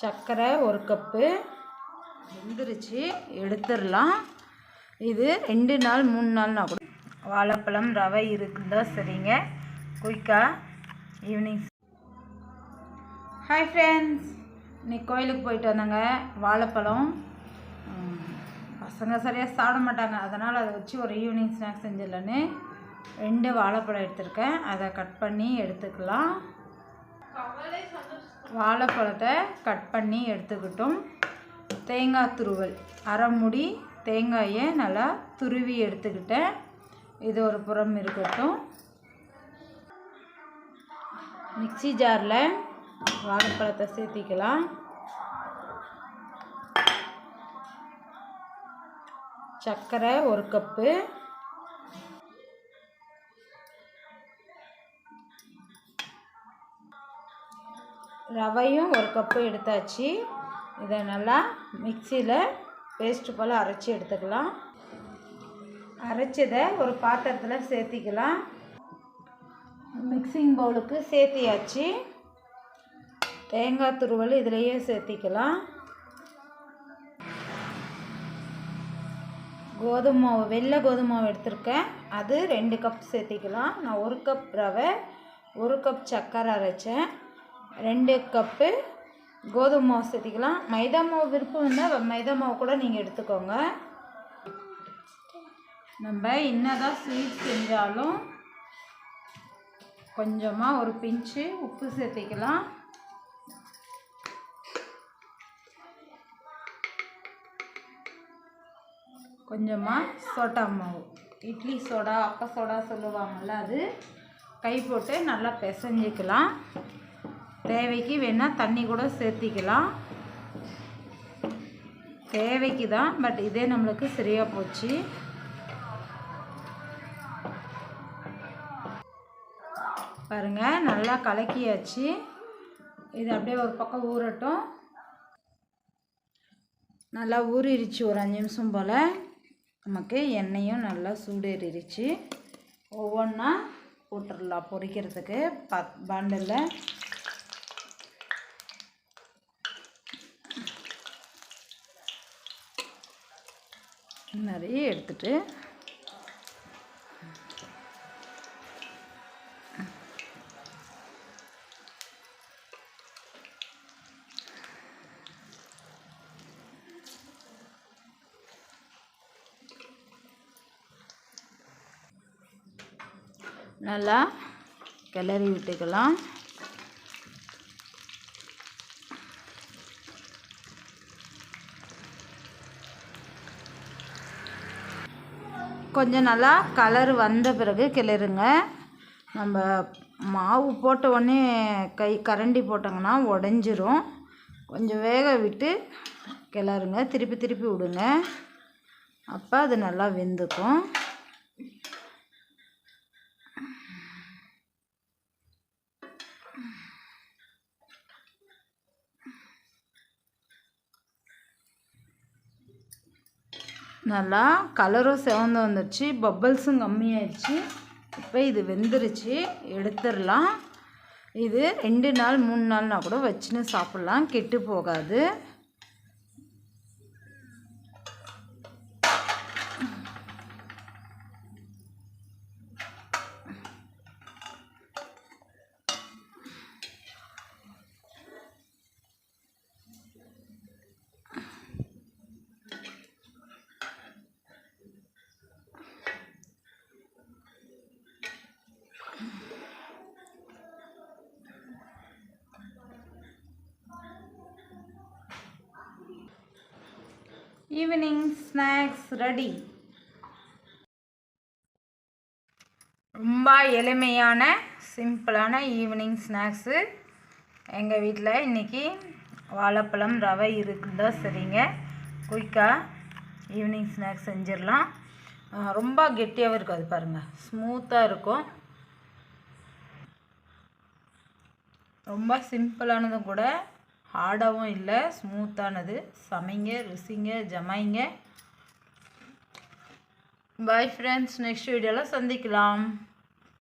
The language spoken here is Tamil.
சர்க்கரை ஒரு கப்பு. வெந்துருச்சு. எடுத்துடலாம். இது ரெண்டு நாள் மூணு நாள்னா கூட வாழைப்பழம் ரவை இருக்குதா சரிங்க. குயிக்காக ஈவினிங். ஹாய் ஃப்ரெண்ட்ஸ் இன்னைக்கு கோயிலுக்கு போயிட்டு வந்தாங்க. வாழைப்பழம். பசங்க சரியாக சாப்பிட மாட்டாங்க. அதனால் அதை வச்சு ஒரு ஈவினிங் ஸ்நாக்ஸ் செஞ்சிடலன்னு ரெண்டு வாழைப்பழம் எடுத்திருக்கேன். அதை கட் பண்ணி எடுத்துக்கலாம். வாழைப்பழத்தை கட் பண்ணி எடுத்துக்கிட்டோம். தேங்காய் துருவல். அரை முடி தேங்காயை நல்லா துருவி எடுத்துக்கிட்டேன். இது ஒரு புறம் இருக்கட்டும். மிக்ஸி ஜாரில் வாழைப்பழத்தை சேர்த்திக்கலாம். சர்க்கரை ஒரு கப்பு. ரவையும் ஒரு கப்பு எடுத்தாச்சு. இதை நல்லா மிக்சியில் பேஸ்ட்டு போல் அரைச்சி எடுத்துக்கலாம். அரைச்சதை ஒரு பாத்திரத்தில் சேர்த்திக்கலாம். மிக்சிங் பவுலுக்கு சேர்த்தியாச்சு. தேங்காய் துருவல் இதிலையே சேர்த்திக்கலாம். கோதுமை மாவு வெள்ளை கோதுமை மாவு எடுத்திருக்கேன். அது ரெண்டு கப் சேர்த்திக்கலாம். நான் ஒரு கப் ரவை ஒரு கப் சர்க்கரை அரைச்சேன். ரெண்டு கப்பு கோதுமை மாவு சேர்த்திக்கலாம். மைதா மாவு விருப்பம் இருந்தால் மைதா மாவு கூட நீங்கள் எடுத்துக்கோங்க. நம்ம என்னதான் ஸ்வீட் செஞ்சாலும் கொஞ்சமாக ஒரு பிஞ்சு உப்பு சேர்த்திக்கலாம். கொஞ்சமாக சோட்டா மாவு. இட்லி சோடா அப்ப சோடா சொல்லுவாங்கள்ல அது. கை போட்டு நல்லா பிசைஞ்சிக்கலாம். தேவைக்கு வேணால் தண்ணி கூட சேர்த்திக்கலாம். தேவைக்கு தான் பட் இதே நம்மளுக்கு சரியாக போச்சு. பாருங்கள் நல்லா கலக்கியாச்சு. இது அப்படியே ஒரு பக்கம் ஊறட்டும். நல்லா ஊறிடுச்சு ஒரு அஞ்சு நிமிஷம் போல். நமக்கு எண்ணெயும் நல்லா சூடேறிடுச்சு ஒவ்வொன்றா போட்டுடலாம் பொரிக்கிறதுக்கு. பத் பாண்டில் நிறைய எடுத்துட்டு. நல்லா கிளறி விட்டுக்கலாம். கொஞ்சம் நல்லா கலர் வந்த பிறகு கிளறுங்க. நம்ம மாவு போட்ட உடனே கை கரண்டி போட்டோங்கன்னா உடஞ்சிரும். கொஞ்சம் வேக விட்டு கிளறுங்க. திருப்பி திருப்பி விடுங்க. அப்போ அது நல்லா வெந்துக்கும். நல்லா கலரும் சிவந்து வந்துடுச்சு பப்பிள்ஸும் கம்மியாயிடுச்சு. இப்போ இது வெந்துருச்சு. எடுத்துடலாம். இது ரெண்டு நாள் மூணு நாள்னா கூட வச்சுன்னு சாப்பிட்லாம். கெட்டு போகாது. ஈவினிங் ஸ்நாக்ஸ் ரெடி ரொம்ப எளிமையான சிம்பிளான ஈவினிங் ஸ்நாக்ஸு எங்கள் வீட்டில் இன்றைக்கி வாழைப்பழம் ரவை இருக்குதா சரிங்க. குயிக்காக ஈவினிங் ஸ்நாக்ஸ் செஞ்சிடலாம். ரொம்ப கெட்டியாகவும் இருக்காது பாருங்கள் ஸ்மூத்தாக இருக்கும். ரொம்ப சிம்பிளானதும் கூட ஆடவும் இல்லை ஸ்மூத்தானது. சமைங்க ருசிங்க ஜமைங்க. பாய் ஃப்ரெண்ட்ஸ் நெக்ஸ்ட் வீடியோவில் சந்திக்கலாம்.